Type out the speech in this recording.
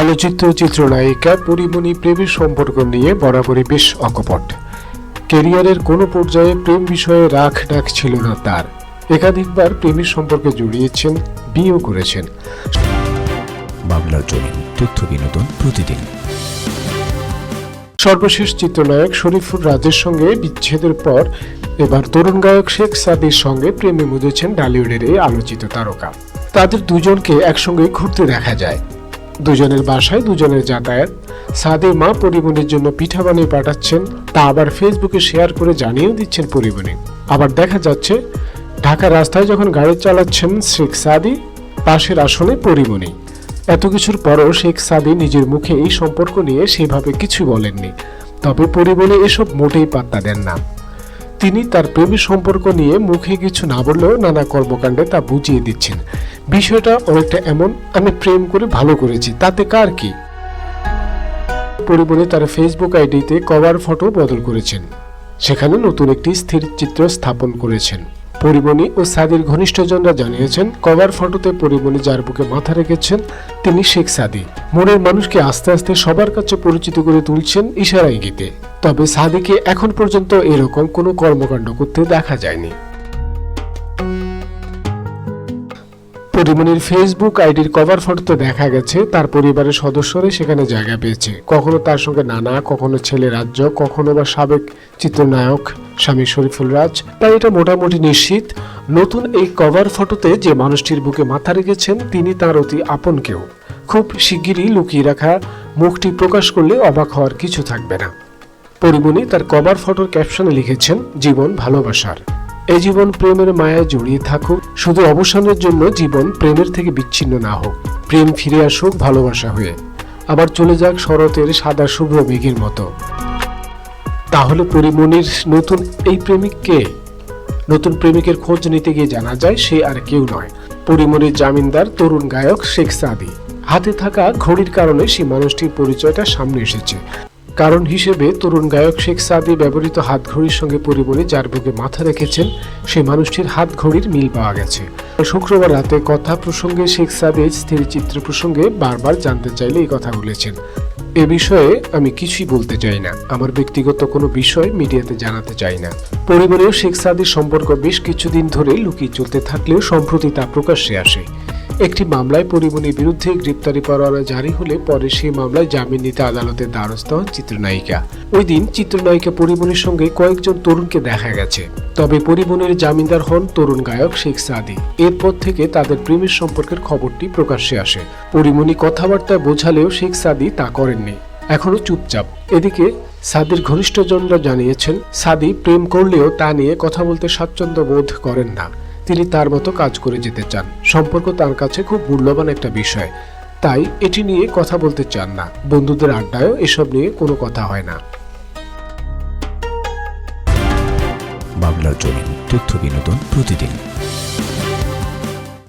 আলোচিত চিত্রনায়িকা পরিমণি প্রেমের সম্পর্ক নিয়ে বরাবরই বেশ অকপট। কেরিয়ারের কোনো পর্যায়ে প্রেম বিষয়ে রাখ ডাক ছিল না তার। একাধিকবার প্রেমের সম্পর্কে জড়িয়েছেন বিয়েও করেছেন। বাংলার জমিন তথ্য বিনোদন প্রতিদিন। সর্বশেষ চিত্রনায়ক শরীফুর রাজের সঙ্গে বিচ্ছেদের পর এবার তরুণ গায়ক শেখ সাদির সঙ্গে প্রেমে মুজেছেন ডালিউডের এই আলোচিত তারকা। তাদের দুজনকে একসঙ্গে ঘুরতে দেখা যায়। দুজনের বাসায় দুজনের যাতায়াত। সাদের মা পরিমণির জন্য পিঠা বানিয়ে পাঠাচ্ছেন, তা আবার ফেসবুকে শেয়ার করে জানিয়েও দিচ্ছেন পরিমণি। আবার দেখা যাচ্ছে, ঢাকা রাস্তায় যখন গাড়ি চালাচ্ছেন শেখ সাদি, পাশের আসনে পরিমণি। এত কিছুর পরও শেখ সাদি নিজের মুখে এই সম্পর্ক নিয়ে সেভাবে কিছু বলেননি। তবে পরিমণি এসব মোটেই পাত্তা দেন না। তিনি তার প্রেমের সম্পর্ক নিয়ে মুখে কিছু না বললেও নানা কর্মকাণ্ডে তা বুঝিয়ে দিচ্ছেন। বিষয়টা অনেকটা এমন, আমি প্রেম করে ভালো করেছি। তাতে কার কি? পরিমণি তার ফেসবুক আইডিতে কভার ফটো বদল করেছেন। সেখানে নতুন একটি স্থির চিত্র স্থাপন করেছেন। পরিমণি ও সাদির ঘনিষ্ঠজনরা জানিয়েছেন কভার ফটোতে পরিমণি যার বুকে মাথা রেখেছেন, তিনি শেখ সাদি। মনের মানুষকে আস্তে আস্তে সবার কাছে পরিচিত করে তুলছেন ইশারা ইঙ্গিতে। তবে সাদিকে এখন পর্যন্ত এরকম কোনো কর্মকাণ্ড করতে দেখা যায়নি। পরিমণির ফেসবুক আইডির কভার ফটোতে দেখা গেছে, তার পরিবারের সদস্যরাই সেখানে জায়গা পেয়েছে। কখনো তার সঙ্গে নানা, কখনো ছেলে রাজ্য, কখনো বা সাবেক চিত্রনায়ক স্বামী শরীফুল রাজ। তাই এটা মোটামুটি নিশ্চিত, নতুন এই কভার ফটোতে যে মানুষটির বুকে মাথা রেখেছেন, তিনি তার অতি আপন কেউ। খুব শিগগিরই লুকিয়ে রাখা মুখটি প্রকাশ করলে অবাক হওয়ার কিছু থাকবে না। পরিমণি তার কভার ফটোর ক্যাপশনে লিখেছেন, জীবন ভালোবাসার। এই জীবন প্রেমের মায়ায় জড়িয়ে থাকুক, শুধু অবসানের জন্য জীবন প্রেমের থেকে বিচ্ছিন্ন না হোক। প্রেম ফিরে আসুক ভালোবাসা হয়ে। আবার চলে যাক শরতের সাদা শুভ্র মেঘের মতো। তাহলে পরিমণির নতুন এই প্রেমিক কে? নতুন প্রেমিকের খোঁজ নিতে গিয়ে জানা যায় সে আর কেউ নয়। পরিমণির জামিনদার, তরুণ গায়ক শেখ সাদি। হাতে থাকা ঘড়ির কারণে সেই মানুষটির পরিচয়টা সামনে এসেছে। কারণ হিসেবে তরুণ গায়ক শেখ সাদি ব্যবহৃত হাত ঘড়ির সঙ্গে পরিমণি যার বুকে মাথা রেখেছেন সেই মানুষটির হাত ঘড়ির মিল পাওয়া গেছে। শুক্রবার রাতে কথা প্রসঙ্গে শেখ সাদি স্থির চিত্র প্রসঙ্গে বারবার জানতে চাইলে এই কথা বলেছেন। এ বিষয়ে আমি কিছুই বলতে চাই না। আমার ব্যক্তিগত কোনো বিষয় মিডিয়াতে জানাতে চাই না। পরিবারেও শেখ সাদির সম্পর্ক বেশ কিছুদিন ধরে লুকিয়ে চলতে থাকলেও সম্প্রতি তা প্রকাশ্যে আসে। একটি মামলায় পরিমণির বিরুদ্ধে গ্রেপ্তারি পরোয়ানা জারি হলে পরে সেই মামলায় জামিন নিতে আদালতের দ্বারস্থ হন চিত্রনায়িকা। ওই দিন চিত্রনায়িকা পরিমণির সঙ্গে কয়েকজন তরুণকে দেখা গেছে। তবে পরিমণির জামিনদার হন তরুণ গায়ক শেখ সাদি। এরপর থেকে তাদের প্রেমের সম্পর্কের খবরটি প্রকাশ্যে আসে। পরিমণি কথাবার্তায় বোঝালেও শেখ সাদি তা করেননি। এখনও চুপচাপ। এদিকে সাদির ঘনিষ্ঠজনরা জানিয়েছেন, সাদি প্রেম করলেও তা নিয়ে কথা বলতে স্বাচ্ছন্দ্য বোধ করেন না। তিনি তার মতো কাজ করে যেতে চান। সম্পর্ক তার কাছে খুব মূল্যবান একটা বিষয়। তাই এটি নিয়ে কথা বলতে চান না। বন্ধুদের আড্ডায়ও এসব নিয়ে কোনো কথা হয় না। বাংলার জমিন তথ্য বিনোদন প্রতিদিন।